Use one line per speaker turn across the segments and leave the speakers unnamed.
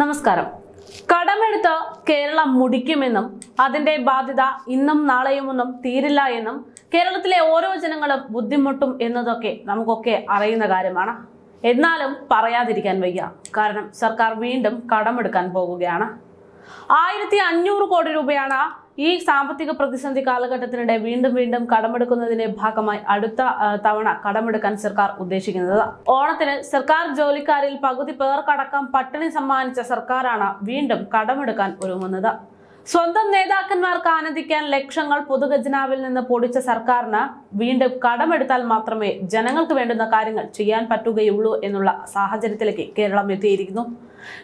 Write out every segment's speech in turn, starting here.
നമസ്കാരം. കടമെടുത്ത് കേരളം മുടിക്കുമെന്നും അതിന്റെ ബാധ്യത ഇന്നും നാളെയുമൊന്നും തീരില്ല എന്നും കേരളത്തിലെ ഓരോ ജനങ്ങളും ബുദ്ധിമുട്ടും എന്നതൊക്കെ നമുക്കൊക്കെ അറിയുന്ന കാര്യമാണ്. എന്നാലും പറയാതിരിക്കാൻ വയ്യ. കാരണം സർക്കാർ വീണ്ടും കടമെടുക്കാൻ പോകുകയാണ് ആയിരത്തി അഞ്ഞൂറ് കോടി രൂപയാണ് ഈ സാമ്പത്തിക പ്രതിസന്ധി കാലഘട്ടത്തിനിടെ വീണ്ടും വീണ്ടും കടമെടുക്കുന്നതിന്റെ ഭാഗമായി അടുത്ത തവണ കടമെടുക്കാൻ സർക്കാർ ഉദ്ദേശിക്കുന്നത്. ഓണത്തിന് സർക്കാർ ജോലിക്കാരിൽ പകുതി പേർക്കടക്കം പട്ടിണി സമ്മാനിച്ച സർക്കാരാണ് വീണ്ടും കടമെടുക്കാൻ ഒരുങ്ങുന്നത്. സ്വന്തം നേതാക്കന്മാർക്ക് ആനന്ദിക്കാൻ ലക്ഷങ്ങൾ പൊതുഖജനാവിൽ നിന്ന് പൊടിച്ച സർക്കാരിന് വീണ്ടും കടമെടുത്താൽ മാത്രമേ ജനങ്ങൾക്ക് വേണ്ടുന്ന കാര്യങ്ങൾ ചെയ്യാൻ പറ്റുകയുള്ളൂ എന്നുള്ള സാഹചര്യത്തിലേക്ക് കേരളം എത്തിയിരിക്കുന്നു.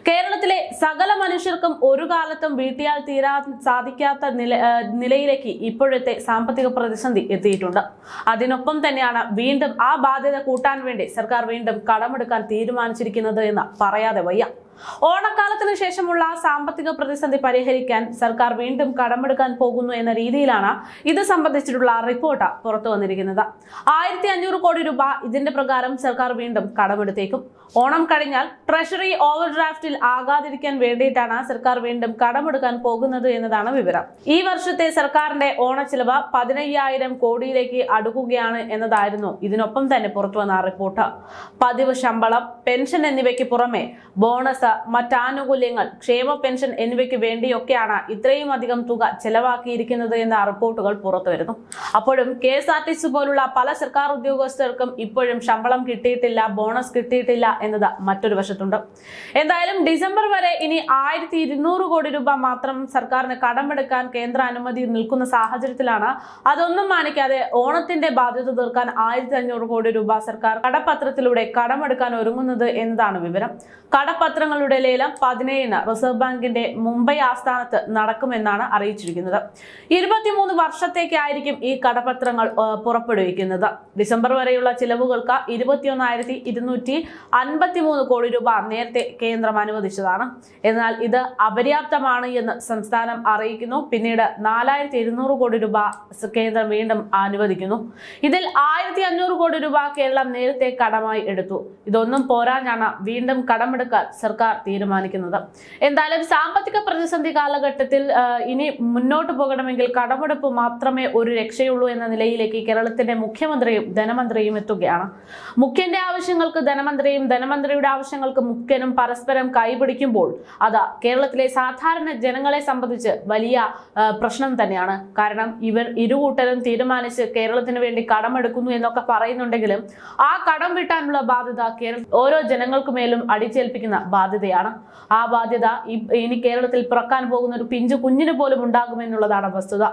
കേരളത്തിലെ സകല മനുഷ്യർക്കും ഒരു കാലത്തും വീട്ടിയാൽ തീരാൻ സാധിക്കാത്ത നില നിലയിലേക്ക് ഇപ്പോഴത്തെ സാമ്പത്തിക പ്രതിസന്ധി എത്തിയിട്ടുണ്ട്. അതിനൊപ്പം തന്നെയാണ് വീണ്ടും ആ ബാധ്യത കൂട്ടാൻ വേണ്ടി സർക്കാർ വീണ്ടും കടമെടുക്കാൻ തീരുമാനിച്ചിരിക്കുന്നത് എന്ന് പറയാതെ വയ്യ. ഓണക്കാലത്തിന് ശേഷമുള്ള സാമ്പത്തിക പ്രതിസന്ധി പരിഹരിക്കാൻ സർക്കാർ വീണ്ടും കടമെടുക്കാൻ പോകുന്നു എന്ന രീതിയിലാണ് ഇത് സംബന്ധിച്ചിട്ടുള്ള റിപ്പോർട്ട് പുറത്തു വന്നിരിക്കുന്നത്. ആയിരത്തി അഞ്ഞൂറ് കോടി രൂപ ഇതിന്റെ പ്രകാരം സർക്കാർ വീണ്ടും കടമെടുത്തേക്കും. ഓണം കഴിഞ്ഞാൽ ട്രഷറി ഓവർ ഡ്രാഫ്റ്റിൽ ആകാതിരിക്കാൻ വേണ്ടിയിട്ടാണ് സർക്കാർ വീണ്ടും കടമെടുക്കാൻ പോകുന്നത് എന്നതാണ് വിവരം. ഈ വർഷത്തെ സർക്കാരിന്റെ ഓണച്ചിലവ് പതിനയ്യായിരം കോടിയിലേക്ക് അടുക്കുകയാണ് എന്നതായിരുന്നു. ഇതിനൊപ്പം തന്നെ പുറത്തുവന്ന റിപ്പോർട്ട്. പതിവ് ശമ്പളം പെൻഷൻ എന്നിവയ്ക്ക് പുറമെ ബോണസ് മറ്റാനുകൂല്യങ്ങൾ ക്ഷേമ പെൻഷൻ എന്നിവയ്ക്ക് വേണ്ടിയൊക്കെയാണ് ഇത്രയും അധികം തുക ചെലവാക്കിയിരിക്കുന്നത് എന്ന റിപ്പോർട്ടുകൾ പുറത്തുവരുന്നു അപ്പോഴും K S R T C പോലുള്ള പല സർക്കാർ ഉദ്യോഗസ്ഥർക്കും ഇപ്പോഴും ശമ്പളം കിട്ടിയിട്ടില്ല ബോണസ് കിട്ടിയിട്ടില്ല എന്നത് മറ്റൊരു വശത്തുണ്ട്. എന്തായാലും ഡിസംബർ വരെ ഇനി ആയിരത്തി ഇരുന്നൂറ് കോടി രൂപ മാത്രം സർക്കാരിന് കടമെടുക്കാൻ കേന്ദ്ര അനുമതി നിൽക്കുന്ന സാഹചര്യത്തിലാണ്. അതൊന്നും മാനിക്കാതെ ഓണത്തിന്റെ ബാധ്യത തീർക്കാൻ ആയിരത്തി അഞ്ഞൂറ് കോടി രൂപ സർക്കാർ കടപത്രത്തിലൂടെ കടമെടുക്കാൻ ഒരുങ്ങുന്നത് എന്നതാണ് വിവരം. കടപത്രങ്ങളുടെ ലേലം പതിനേഴിന് റിസർവ് ബാങ്കിന്റെ മുംബൈ ആസ്ഥാനത്ത് നടക്കുമെന്നാണ് അറിയിച്ചിരിക്കുന്നത്. ഇരുപത്തിമൂന്ന് വർഷത്തേക്കായിരിക്കും ഈ കടപത്രങ്ങൾ പുറപ്പെടുവിക്കുന്നത്. ഡിസംബർ വരെയുള്ള ചിലവുകൾക്ക് ഇരുപത്തിയൊന്നായിരത്തി ഇരുന്നൂറ്റി അൻപത്തിമൂന്ന് കോടി രൂപ നേരത്തെ കേന്ദ്രം അനുവദിച്ചതാണ്. എന്നാൽ ഇത് അപര്യാപ്തമാണ് എന്ന് സംസ്ഥാനം അറിയിക്കുന്നു. പിന്നീട് നാലായിരത്തി ഇരുന്നൂറ് കോടി രൂപ കേന്ദ്രം വീണ്ടും അനുവദിക്കുന്നു. ഇതിൽ ആയിരത്തി അഞ്ഞൂറ് കോടി രൂപ കേരളം നേരത്തെ കടമായി എടുത്തു. ഇതൊന്നും പോരാഞ്ഞാണ് വീണ്ടും കടമെടുക്കാൻ സർക്കാർ തീരുമാനിക്കുന്നത്. എന്തായാലും സാമ്പത്തിക പ്രതിസന്ധി കാലഘട്ടത്തിൽ ഇനി മുന്നോട്ട് പോകണമെങ്കിൽ കടമെടുപ്പ് മാത്രമേ ഒരു രക്ഷയുള്ളൂ എന്ന നിലയിലേക്ക് കേരളത്തിന്റെ മുഖ്യമന്ത്രിയും ധനമന്ത്രിയും എത്തുകയാണ്. മുഖ്യന്റെ ആവശ്യങ്ങൾക്ക് ധനമന്ത്രിയും ധനമന്ത്രിയുടെ ആവശ്യങ്ങൾക്ക് മുഖ്യനും പരസ്പരം കൈപിടിക്കുമ്പോൾ അത് കേരളത്തിലെ സാധാരണ ജനങ്ങളെ സംബന്ധിച്ച് വലിയ പ്രശ്നം തന്നെയാണ്. കാരണം ഇവർ ഇരുകൂട്ടരും തീരുമാനിച്ച് കേരളത്തിന് വേണ്ടി കടമെടുക്കുന്നു എന്നൊക്കെ പറയുന്നുണ്ടെങ്കിലും ആ കടം വിട്ടാനുള്ള ബാധ്യത കേരള ഓരോ ജനങ്ങൾക്ക് മേലും അടിച്ചേൽപ്പിക്കുന്ന ബാധ്യതയാണ്. ആ ബാധ്യത ഇനി കേരളത്തിൽ പിറക്കാൻ പോകുന്ന ഒരു പിഞ്ചു കുഞ്ഞിന് പോലും ഉണ്ടാകുമെന്നുള്ളതാണ് വസ്തുത.